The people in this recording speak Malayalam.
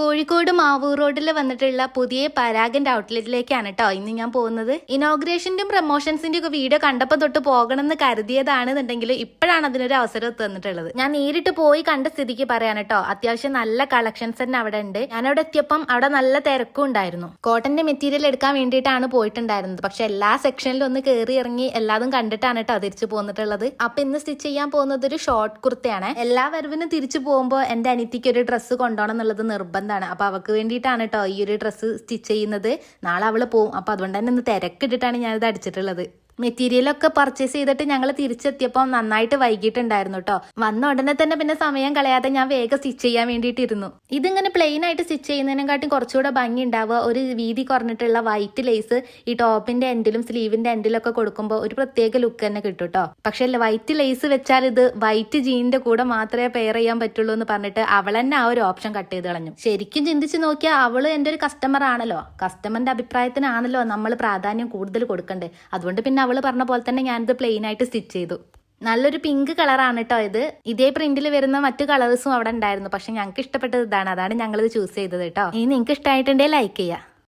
കോഴിക്കോട് മാവൂർ റോഡിൽ വന്നിട്ടുള്ള പുതിയ പരാഗന്റെ ഔട്ട്ലെറ്റിലേക്കാണ് കേട്ടോ ഇന്ന് ഞാൻ പോകുന്നത്. ഇനോഗ്രേഷന്റെയും പ്രൊമോഷൻസിന്റെ ഒക്കെ വീഡിയോ കണ്ടപ്പോൾ തൊട്ട് പോകണം എന്ന് കരുതിയതാണെന്നുണ്ടെങ്കിൽ ഇപ്പോഴാണ് അതിനൊരു അവസരം തന്നിട്ടുള്ളത്. ഞാൻ നേരിട്ട് പോയി കണ്ട സ്ഥിതിക്ക് പറയാൻ കേട്ടോ അത്യാവശ്യം നല്ല കളക്ഷൻസ് തന്നെ അവിടെ ഉണ്ട്. ഞാൻ അവിടെ എത്തിയപ്പം അവിടെ നല്ല തിരക്കും ഉണ്ടായിരുന്നു. കോട്ടന്റെ മെറ്റീരിയൽ എടുക്കാൻ വേണ്ടിയിട്ടാണ് പോയിട്ടുണ്ടായിരുന്നത്. പക്ഷെ എല്ലാ സെക്ഷനിലും ഒന്ന് കയറി ഇറങ്ങി എല്ലാതും കണ്ടിട്ടാണ് കേട്ടോ തിരിച്ചു പോന്നിട്ടുള്ളത്. അപ്പൊ ഇന്ന് സ്റ്റിച്ച് ചെയ്യാൻ പോകുന്നത് ഒരു ഷോർട്ട് കുർത്തയാണ്. എല്ലാ വരവിനും തിരിച്ചു പോകുമ്പോൾ എന്റെ അനിത്തിക്ക് ഒരു ഡ്രസ്സ് കൊണ്ടോണം എന്നുള്ളത് നിർബന്ധമാണ് അപ്പോൾ അവൾക്ക് വേണ്ടിയിട്ടാണ് കേട്ടോ ഈ ഒരു ഡ്രസ്സ് സ്റ്റിച്ച് ചെയ്യുന്നത്. നാളെ അവൾ പോവും. അപ്പോൾ അതുകൊണ്ട് തന്നെ ഒന്ന് തിരക്കിട്ടിട്ടാണ് ഞാനിത് അടിച്ചിട്ടുള്ളത്. മെറ്റീരിയലൊക്കെ പർച്ചേസ് ചെയ്തിട്ട് ഞങ്ങൾ തിരിച്ചെത്തിയപ്പോൾ നന്നായിട്ട് വൈകിട്ടുണ്ടായിരുന്നു കേട്ടോ വന്ന ഉടനെ തന്നെ പിന്നെ സമയം കളയാതെ ഞാൻ വേഗം സ്റ്റിച്ച് ചെയ്യാൻ വേണ്ടിയിട്ടിരുന്നു. ഇതിങ്ങനെ പ്ലെയിൻ ആയിട്ട് സ്റ്റിച്ച് ചെയ്യുന്നതിനെക്കാട്ടും കുറച്ചുകൂടെ ഭംഗി ഉണ്ടാവുക ഒരു വീതി കുറഞ്ഞിട്ടുള്ള വൈറ്റ് ലേസ് ഈ ടോപ്പിന്റെ എൻഡിലും സ്ലീവിന്റെ എൻഡിലൊക്കെ കൊടുക്കുമ്പോൾ ഒരു പ്രത്യേക ലുക്ക് തന്നെ കിട്ടും കേട്ടോ പക്ഷെ വൈറ്റ് ലേസ് വെച്ചാൽ ഇത് വൈറ്റ് ജീനിന്റെ കൂടെ മാത്രമേ പെയർ ചെയ്യാൻ പറ്റുള്ളൂ എന്ന് പറഞ്ഞിട്ട് അവൾ തന്നെ ആ ഒരു ഓപ്ഷൻ കട്ട് ചെയ്ത് കളഞ്ഞു. ശരിക്കും ചിന്തിച്ച് നോക്കിയാൽ അവൾ എന്റെ ഒരു കസ്റ്റമർ ആണല്ലോ. കസ്റ്റമറിന്റെ അഭിപ്രായത്തിനാണല്ലോ നമ്മൾ പ്രാധാന്യം കൂടുതൽ കൊടുക്കണ്ടേ. അതുകൊണ്ട് പിന്നെ അവൾ പറഞ്ഞ പോലെ തന്നെ ഞാനിത് പ്ലെയിൻ ആയിട്ട് സ്റ്റിച്ച് ചെയ്തു. നല്ലൊരു പിങ്ക് കളറാണ് കേട്ടോ ഇത്. ഇതേ പ്രിന്റിൽ വരുന്ന മറ്റു കളേഴ്സും അവിടെ ഉണ്ടായിരുന്നു. പക്ഷെ ഞങ്ങൾക്ക് ഇഷ്ടപ്പെട്ടത് ഇതാണ്. അതാണ് ഞങ്ങളിത് ചൂസ് ചെയ്തത് കേട്ടോ ഇനി നിങ്ങൾക്ക് ഇഷ്ടമായിട്ടുണ്ടെങ്കിൽ ലൈക്ക് ചെയ്യുക